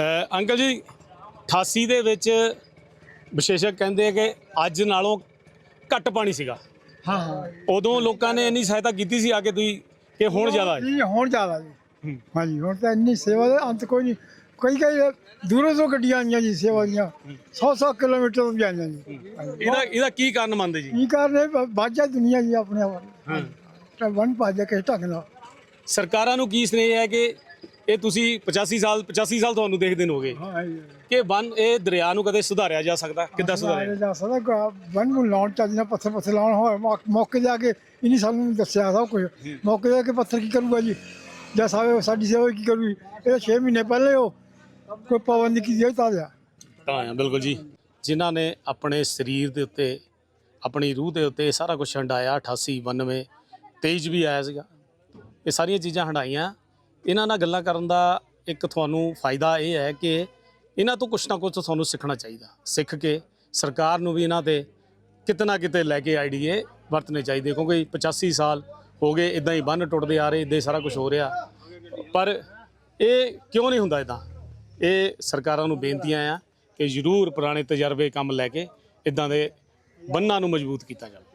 Uncle ਜੀ 88 ਦੇ ਵਿੱਚ ਵਿਸ਼ੇਸ਼ਕ ਕਹਿੰਦੇ ਆ ਕਿ ਅੱਜ ਨਾਲੋਂ ਘੱਟ ਪਾਣੀ ਸੀਗਾ। ਹਾਂ। ਹਾਂ ਉਦੋਂ ਲੋਕਾਂ ਨੇ ਇੰਨੀ ਸਹਾਇਤਾ ਕੀਤੀ ਸੀ ਆ ਕੇ ਤੁਸੀਂ ਕਿ ਹੁਣ ਜ਼ਿਆਦਾ ਹੈ? ਜੀ ਹੁਣ ਜ਼ਿਆਦਾ ਜੀ। ਹੂੰ। ਹਾਂਜੀ ਹੁਣ ਤਾਂ ਇੰਨੀ ਸੇਵਾ ਦਾ ਅੰਤ ਕੋਈ ਨਹੀਂ। ਕਈ ਕਈ ਦੂਰੋਂ ਤੋਂ ਗੱਡੀਆਂ ਆਈਆਂ ਜੀ ਸੇਵਾ ਦੀਆਂ। 100 100 ਕਿਲੋਮੀਟਰ ਤੋਂ ਵੀ ਆਈਆਂ ਜੀ। ਇਹਦਾ ਇਹਦਾ ਕੀ ਕਾਰਨ ਮੰਨਦੇ ਜੀ? ਕੀ ਕਰ ਰਹੇ ਬਾਜਾ ਦੁਨੀਆ ਜੀ ਆਪਣੇ ਆਪ। ਹਾਂ। ਤਾਂ ਵਨ ਪਾਜਾ ਕਿਸ ਢੰਗ ਨਾਲ ਸਰਕਾਰਾਂ ਨੂੰ ਕੀ ਸਨੇਹ ਹੈ ਕਿ ਇਹ ਤੁਸੀਂ 85 ਸਾਲ 85 ਸਾਲ ਤੁਹਾਨੂੰ ਦੇਖਦੇ ਨੂੰ ਹੋ ਗਏ ਹਾਂ। ਕਿ ਵਨ ਇਹ ਦਰਿਆ ਨੂੰ ਕਦੇ ਸੁਧਾਰਿਆ ਜਾ ਸਕਦਾ? ਕਿੱਦਾਂ ਸੁਧਾਰਿਆ? ਜਾ ਸਕਦਾ। ਵਨ ਨੂੰ ਲਾਉਣ ਚੱਜ ਨਾਲ ਪੱਥਰ ਪੱਥਰ ਲਾਉਣ ਹੋਏ ਮੌਕੇ ਜਾ ਕੇ ਇਨੀ ਸਾਨੂੰ ਦੱਸਿਆ ਸਭ ਕੁਝ ਮੌਕੇ ਜਾ ਕੇ ਪੱਥਰ ਕੀ ਕਰੂਗਾ ਜੀ? ਜਾਂ ਸਾਵੇ ਸਾਡੀ ਸੇਵਾ ਕੀ ਕਰੂਗੀ? ਇਹ 6 ਮਹੀਨੇ ਪਹਿਲੇ ਉਹ ਕੋਈ ਪਾਬੰਦੀ ਕੀਤੀ ਹੋਈ ਤਾਂ ਦਿਆ ਤਾਂ ਆ ਬਿਲਕੁਲ ਜੀ। ਜਿਨ੍ਹਾਂ ਨੇ ਆਪਣੇ ਸਰੀਰ ਦੇ ਉੱਤੇ ਆਪਣੀ ਰੂਹ ਦੇ ਉੱਤੇ ਸਾਰਾ ਕੁਝ ਹੰਡਾਇਆ 88 92 23 ਵੀ ਆਇਆ ਸੀਗਾ। ਇਹ ਸਾਰੀਆਂ ਚੀਜ਼ਾਂ ਹੰਡਾਈਆਂ। ਇਹਨਾਂ ਨਾਲ ਗੱਲਾਂ ਕਰਨ ਦਾ ਇੱਕ ਤੁਹਾਨੂੰ ਫਾਇਦਾ ਇਹ ਹੈ ਕਿ ਇਹਨਾਂ ਤੋਂ ਕੁਛ ਨਾ ਕੁਛ ਤੁਹਾਨੂੰ ਸਿੱਖਣਾ ਚਾਹੀਦਾ। ਸਿੱਖ ਕੇ ਸਰਕਾਰ ਨੂੰ ਵੀ ਇਹਨਾਂ ਤੇ ਕਿਤਨਾ ਕਿਤੇ ਲੈ ਕੇ ਆਈਡੀਏ ਵਰਤਨੇ ਚਾਹੀਦੇ, ਕਿਉਂਕਿ 85 ਸਾਲ ਹੋ ਗਏ ਇਦਾਂ ਹੀ ਬੰਨ ਟੁੱਟਦੇ ਆ ਰਹੇ ਇਦਾਂ ਹੀ ਸਾਰਾ ਕੁਝ ਹੋ ਰਿਹਾ। ਪਰ ਇਹ ਕਿਉਂ ਨਹੀਂ ਹੁੰਦਾ ਇਦਾਂ ਇਹ ਸਰਕਾਰਾਂ ਨੂੰ ਬੇਨਤੀਆਂ ਆ ਕਿ ਜ਼ਰੂਰ ਪੁਰਾਣੇ ਤਜਰਬੇ ਕੰਮ ਲੈ ਕੇ ਇਦਾਂ ਦੇ ਬੰਨਾਂ ਨੂੰ ਮਜ਼ਬੂਤ ਕੀਤਾ ਜਾਵੇ।